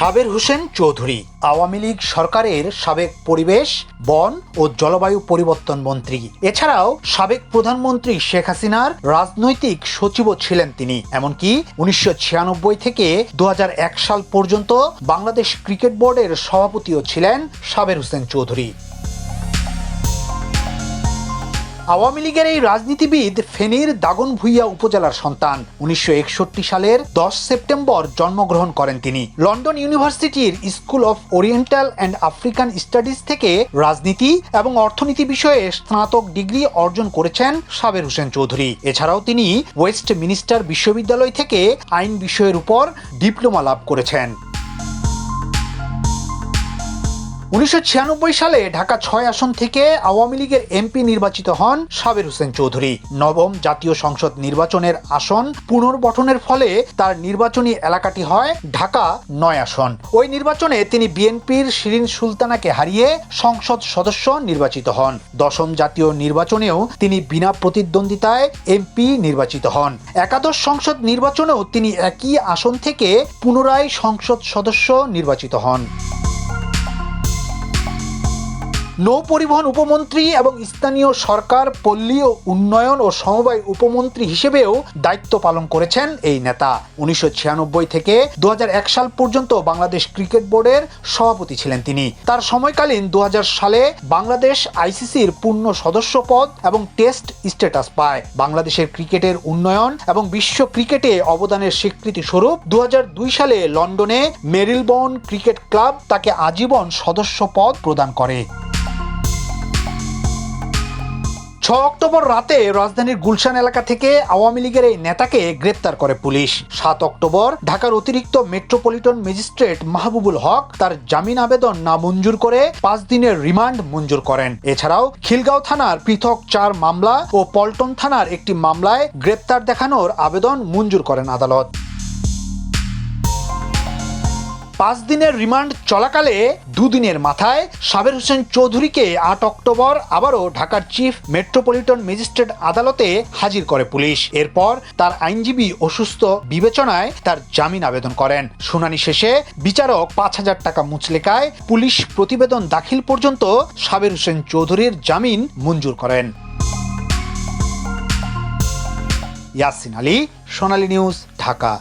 সাবের হোসেন চৌধুরী, আওয়ামী লীগ সরকারের সাবেক পরিবেশ, বন ও জলবায়ু পরিবর্তন মন্ত্রী। এছাড়াও সাবেক প্রধানমন্ত্রী শেখ হাসিনার রাজনৈতিক সচিবও ছিলেন তিনি। এমনকি উনিশশো ছিয়ানব্বই থেকে দু হাজার এক সাল পর্যন্ত বাংলাদেশ ক্রিকেট বোর্ডের সভাপতিও ছিলেন সাবের হোসেন চৌধুরী। আওয়ামী লীগের এই রাজনীতিবিদ ফেনীর দাগন ভুইয়া উপজেলার সন্তান। উনিশশো একষট্টি সালের দশ সেপ্টেম্বর জন্মগ্রহণ করেন তিনি। লন্ডন ইউনিভার্সিটির School of Oriental and African Studies থেকে রাজনীতি এবং অর্থনীতি বিষয়ে স্নাতক ডিগ্রি অর্জন করেছেন সাবের হোসেন চৌধুরী। এছাড়াও তিনি ওয়েস্ট মিনিস্টার বিশ্ববিদ্যালয় থেকে আইন বিষয়ের উপর ডিপ্লোমা লাভ করেছেন। উনিশশো ছিয়ানব্বই সালে ঢাকা ছয় আসন থেকে আওয়ামী লীগের এমপি নির্বাচিত হন সাবের হোসেন চৌধুরী। নবম জাতীয় সংসদ নির্বাচনের আসন পুনর্গঠনের ফলে তার নির্বাচনী এলাকাটি হয় ঢাকা নয় আসন। ওই নির্বাচনে তিনি বিএনপির শিরিন সুলতানাকে হারিয়ে সংসদ সদস্য নির্বাচিত হন। দশম জাতীয় নির্বাচনেও তিনি বিনা প্রতিদ্বন্দ্বিতায় এমপি নির্বাচিত হন। একাদশ সংসদ নির্বাচনেও তিনি একই আসন থেকে পুনরায় সংসদ সদস্য নির্বাচিত হন। নৌ পরিবহন উপমন্ত্রী এবং স্থানীয় সরকার, পল্লী ও উন্নয়ন ও সমবায় উপমন্ত্রী হিসেবেও দায়িত্ব পালন করেছেন এই নেতা। উনিশশো ছিয়ানব্বই থেকে দু হাজার এক সাল পর্যন্ত বাংলাদেশ ক্রিকেট বোর্ডের সভাপতি ছিলেন তিনি। তার সময়কালীন দু হাজার সালে বাংলাদেশ আইসিসির পূর্ণ সদস্য পদ এবং টেস্ট স্ট্যাটাস পায়। বাংলাদেশের ক্রিকেটের উন্নয়ন এবং বিশ্ব ক্রিকেটে অবদানের স্বীকৃতি স্বরূপ দু হাজার দুই সালে লন্ডনে মেরিলবর্ন ক্রিকেট ক্লাব তাকে আজীবন সদস্য পদ প্রদান করে। ছ অক্টোবর রাতে রাজধানীর গুলশান এলাকা থেকে আওয়ামী লীগের এই নেতাকে গ্রেপ্তার করে পুলিশ। সাত অক্টোবর ঢাকার অতিরিক্ত মেট্রোপলিটন ম্যাজিস্ট্রেট মাহবুবুল হক তার জামিন আবেদন না মঞ্জুর করে পাঁচ দিনের রিমান্ড মঞ্জুর করেন। এছাড়াও খিলগাঁও থানার পৃথক চার মামলা ও পল্টন থানার একটি মামলায় গ্রেপ্তার দেখানোর আবেদন মঞ্জুর করেন আদালত। পাঁচ দিনের রিমান্ড চলাকালে দুদিনের মাথায় সাবের হোসেন চৌধুরীকে আট অক্টোবর আবারও ঢাকার চিফ মেট্রোপলিটন ম্যাজিস্ট্রেট আদালতে হাজির করে পুলিশ। এরপর তার আইনজীবী অসুস্থ বিবেচনায় তার জামিন আবেদন করেন। শুনানি শেষে বিচারক পাঁচ হাজার টাকা মুচলেকায় পুলিশ প্রতিবেদন দাখিল পর্যন্ত সাবের হোসেন চৌধুরীর জামিন মঞ্জুর করেন। ইয়াসিন আলী, সোনালী নিউজ, ঢাকা।